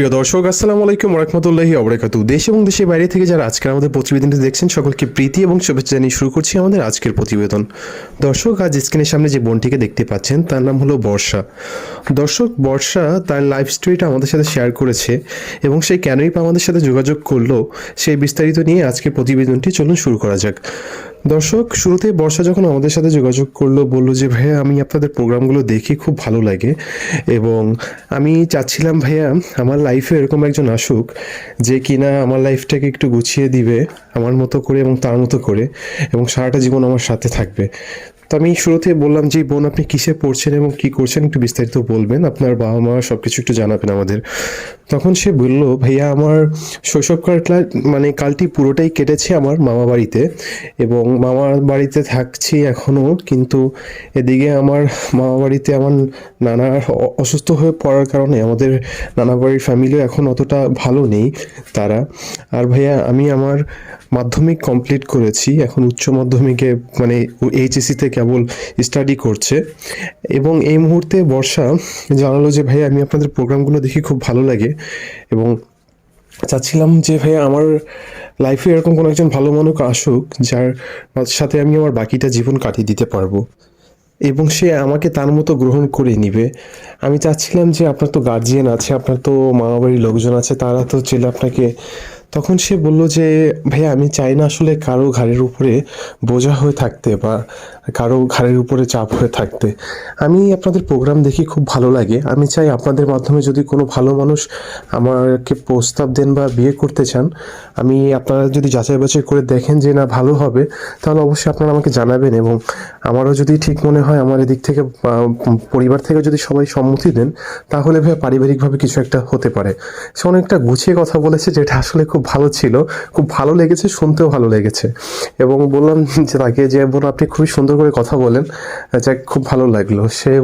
সুপ্রিয় দর্শক, আসসালামু আলাইকুম রহমতুল্লাহি অবরাকাতু দেশ এবং দেশের বাইরে থেকে যারা আজকের আমাদের প্রতিবেদনটি দেখছেন, সকলকে প্রীতি এবং শুভেচ্ছা জানিয়ে শুরু করছি আমাদের আজকের প্রতিবেদন। দর্শক, আজ স্ক্রিনের সামনে যে বোনটিকে দেখতে পাচ্ছেন, তার নাম হলো বর্ষা। দর্শক, বর্ষা তার লাইফ স্টোরিটা আমাদের সাথে শেয়ার করেছে এবং সে কেনই আমাদের সাথে যোগাযোগ করল, সেই বিস্তারিত নিয়ে আজকের প্রতিবেদনটি চলুন শুরু করা যাক। দর্শক, শুরুতে বর্ষা যখন আমাদের সাথে যোগাযোগ করল, বলল যে, ভাইয়া, আমি আপনাদের প্রোগ্রামগুলো দেখি খুব ভালো লাগে এবং আমি চাচ্ছিলাম, ভাইয়া, আমার লাইফে এরকম একজন আসুক যে কিনা আমার লাইফটাকে একটু গুছিয়ে দিবে, আমার মতো করে এবং তার মতো করে এবং সারাটা জীবন আমার সাথে থাকবে। তো আমি শুরুতে বললাম যে, বোন, আপনি কিসে পড়ছেন এবং কি করছেন? একটু বিস্তারিত বলবেন। আপনার বাবা মা সব কিছু একটু জানাবেন আমাদের। তখন সে বলল, ভাইয়া, আমার শৈশবকাল মানে কালটি পুরোটাই কেটেছে আমার মামা বাড়িতে এবং মামার বাড়িতে থাকছি এখনও কিন্তু এদিকে আমার মামা বাড়িতে আমার নানা অসুস্থ হয়ে পড়ার কারণে আমাদের নানা বাড়ির ফ্যামিলিও এখন অতটা ভালো নেই, তারা। আর ভাইয়া, আমি আমার মাধ্যমিক কমপ্লিট করেছি, এখন উচ্চ মাধ্যমিকে মানে এইচএসিতে কেবল স্টাডি করছে। এবং এই মুহূর্তে বর্ষা জানালো যে, ভাইয়া, আমি আপনাদের প্রোগ্রামগুলো দেখি খুব ভালো লাগে। এবং চাচ্ছিলাম যে, ভাইয়া, আমার লাইফে এরকম কোনো একজন ভালো মানুষ আসুক, যার সাথে আমি আমার বাকিটা জীবন কাটিয়ে দিতে পারব। এবং সে আমাকে তার মতো গ্রহণ করে নিবে। আমি চাচ্ছিলাম যে, আপনার তো গার্জিয়ান আছে, আপনার তো মামাবাড়ির লোকজন আছে, তারা তো চেলে আপনাকে তখন সে বলল যে, ভাইয়া, আমি চাই না আসলে কারও ঘাড়ের উপরে বোঝা হয়ে থাকতে বা কারও ঘাড়ের উপরে চাপ হয়ে থাকতে। আমি আপনাদের প্রোগ্রাম দেখি খুব ভালো লাগে। আমি চাই আপনাদের মাধ্যমে যদি কোনো ভালো মানুষ আমাকে প্রস্তাব দেন বা বিয়ে করতে চান, আমি আপনারা যদি যাচাই বাছাই করে দেখেন যে না ভালো হবে, তাহলে অবশ্যই আপনারা আমাকে জানাবেন এবং আমারও যদি ঠিক মনে হয়, আমার এদিক থেকে পরিবার থেকে যদি সবাই সম্মতি দেন, তাহলে ভাই পারিবারিকভাবে কিছু একটা হতে পারে। সে অনেকটা গুছিয়ে কথা বলেছে, যেটা আসলে খুব ভালো ছিল। খুব ভালো লেগেছে, শুনতেও ভালো লেগেছে। এবং বললাম যে তাকে যে বোন আপনি খুবই সুন্দর করে কথা বলেন, যাক খুব ভালো লাগল। সে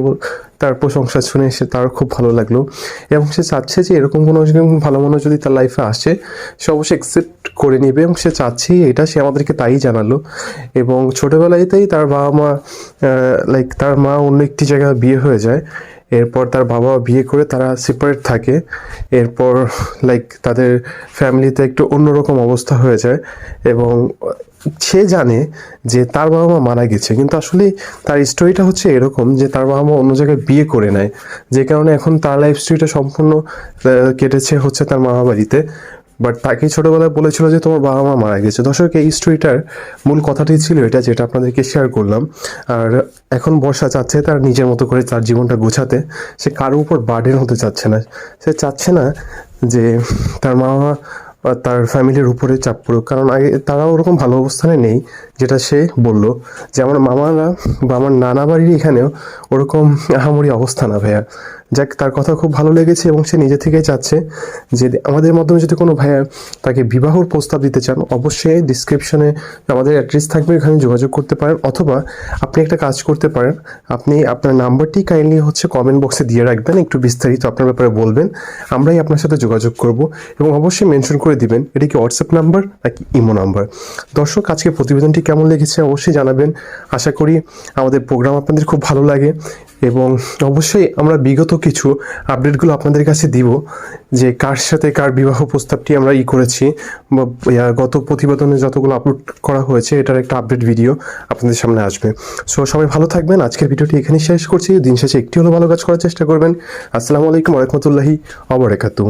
তার প্রশংসা শুনে সে তার খুব ভালো লাগল। এবং সে চাচ্ছে যে এরকম কোনো ভালো মানুষ যদি তার লাইফে আসে, সে অবশ্যই অ্যাকসেপ্ট করে নেবে। এবং সে চাচ্ছেই এটা, সে আমাদেরকে তাই জানালো। এবং ছোটোবেলাতেই তার বাবা মা লাইক তার মা অন্য একটি জায়গায় বিয়ে হয়ে যায়। এরপর তার বাবা বিয়ে করে তারা সেপারেট থাকে। এরপর লাইক তাদের ফ্যামিলিতে একটু অন্যরকম অবস্থা হয়ে যায়। এবং সে জানে যে তার বাবা মা মারা গেছে, কিন্তু আসলে তার স্টোরিটা হচ্ছে এরকম যে তার বাবা মা অন্য জায়গায় বিয়ে করে নেয়। যে কারণে এখন তার লাইফ স্টোরিটা সম্পূর্ণ কেটেছে হচ্ছে তার মামা বাড়িতে। বাট তাকে ছোটোবেলায় বলেছিল যে তোমার বাবা মা মারা গেছে। দর্শক, এই স্টোরিটার মূল কথাটি ছিল এটা যেটা আপনাদেরকে শেয়ার করলাম। আর এখন বর্ষা চাচ্ছে তার নিজের মতো করে তার জীবনটা গোছাতে। সে কারোর উপর বার্ডেন হতে চাচ্ছে না। সে চাচ্ছে না যে তার মা মা বা তার ফ্যামিলির উপরে চাপ পড়ুক। কারণ আগে তারা ওরকম ভালো অবস্থানে নেই, যেটা সে বলল। যে আমার মামারা বা আমার নানা বাড়ির এখানেও ওরকম আহামরি অবস্থা না ভাইয়া। যাক, তার কথা খুব ভালো লেগেছে এবং সে নিজে থেকেই চাচ্ছে যে আমাদের মাধ্যমে যদি কোনো ভাইয়া তাকে বিবাহর প্রস্তাব দিতে চান, অবশ্যই ডিসক্রিপশনে আমাদের অ্যাড্রেস থাকবে, এখানে যোগাযোগ করতে পারেন অথবা আপনি একটা কাজ করতে পারেন, আপনি আপনার নাম্বারটি কাইন্ডলি হচ্ছে কমেন্ট বক্সে দিয়ে রাখবেন, একটু বিস্তারিত আপনার ব্যাপারে বলবেন, আমরাই আপনার সাথে যোগাযোগ করব এবং অবশ্যই মেনশন করে দিবেন, এটা কি হোয়াটসঅ্যাপ নাম্বার নাকি ইমো নাম্বার দর্শক আজকে প্রতিবেদনটি কেমন লেগেছে অবশ্যই জানাবেন। আশা করি আমাদের প্রোগ্রাম আপনাদের খুব ভালো লাগে। এবং অবশ্যই আমরা বিগত কিছু আপডেটগুলো আপনাদের কাছে দিব যে কার সাথে কার বিবাহ প্রস্তাবটি আমরা ই করেছি বা গত প্রতিবেদনে যতগুলো আপলোড করা হয়েছে এটার একটা আপডেট ভিডিও আপনাদের সামনে আসবে। সো সবাই ভালো থাকবেন। আজকের ভিডিওটি এখানেই শেষ করছি। দিন শেষে একটি হলো ভালো কাজ করার চেষ্টা করবেন। আসসালামু আলাইকুম রহমতুল্লাহি অবরাকাতু